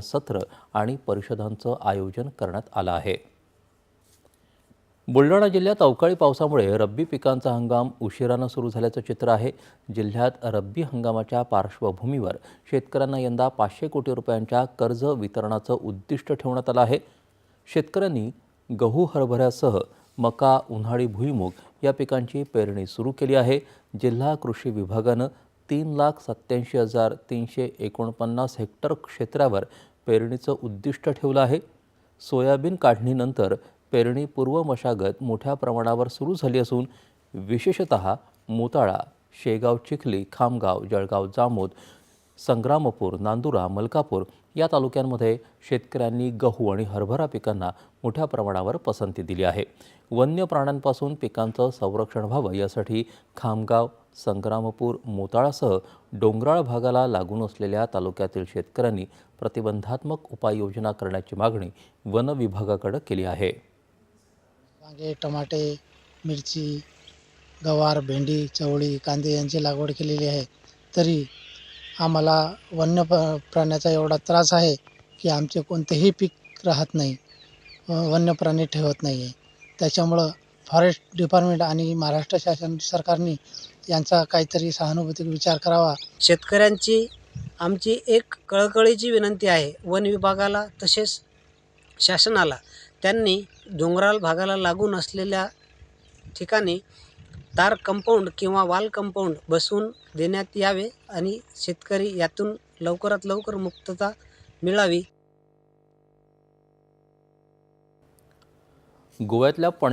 सत्र आणि परिषदांचं आयोजन करण्यात आलं आहे. बुलढाणा जिल्ह्यात अवकाळी पावसामुळे रब्बी पिकांचा हंगाम उशिरानं सुरू झाल्याचं चित्र आहे. जिल्ह्यात रब्बी हंगामाच्या पार्श्वभूमीवर शेतकऱ्यांना यंदा पाचशे कोटी रुपयांच्या कर्ज वितरणाचं उद्दिष्ट ठेवण्यात आलं आहे. शेतकऱ्यांनी गहू हरभऱ्यासह मका उन्हाळी भुईमूग या पिकांची पेरणी सुरू केली आहे. जिल्हा कृषी विभागानं तीन लाख सत्याऐंशी हजार तीनशे एकोणपन्नास हेक्टर क्षेत्रावर पेरणीचं उद्दिष्ट ठेवलं आहे. सोयाबीन काढणीनंतर पेरणीपूर्व मशागत मोठ्या प्रमाणावर सुरू झाली असून विशेषत मोताळा शेगाव चिखली खामगाव जळगाव जामोद संग्रामपूर नांदुरा मलकापूर या तालुक्यांमध्ये शेतकऱ्यांनी गहू आणि हरभरा पिकांना मोठ्या प्रमाणावर पसंती दिली आहे. वन्य प्राण्यांपासून पिकांचं संरक्षण व्हावं यासाठी खामगाव संग्रामपूर मोताळासह डोंगराळ भागाला लागून असलेल्या तालुक्यातील शेतकऱ्यांनी प्रतिबंधात्मक उपाययोजना करण्याची मागणी वन विभागाकडे केली आहे. वांगे टमाटे मिरची गवार भेंडी चवळी कांदे यांची लागवड केलेली आहे. तरी आम्हाला वन्य प्राण्याचा एवढा त्रास आहे की आमचे कोणतेही पीक राहत नाही वन्य प्राणी ठेवत नाही आहे त्याच्यामुळं फॉरेस्ट डिपार्टमेंट आणि महाराष्ट्र शासन सरकारने यांचा काहीतरी सहानुभूती विचार करावा. शेतकऱ्यांची आमची एक कळकळीची विनंती आहे. वन विभागाला तसेच शासनाला. त्यांनी डोंगराळ भागाला लागून असलेल्या ठिकाणी तार कंपाऊंड किंवा वाल कंपाऊंड बसवून देण्यात यावे आणि शेतकरी यातून लवकरात लवकर मुक्तता मिळावी. गोव्यातल्या पण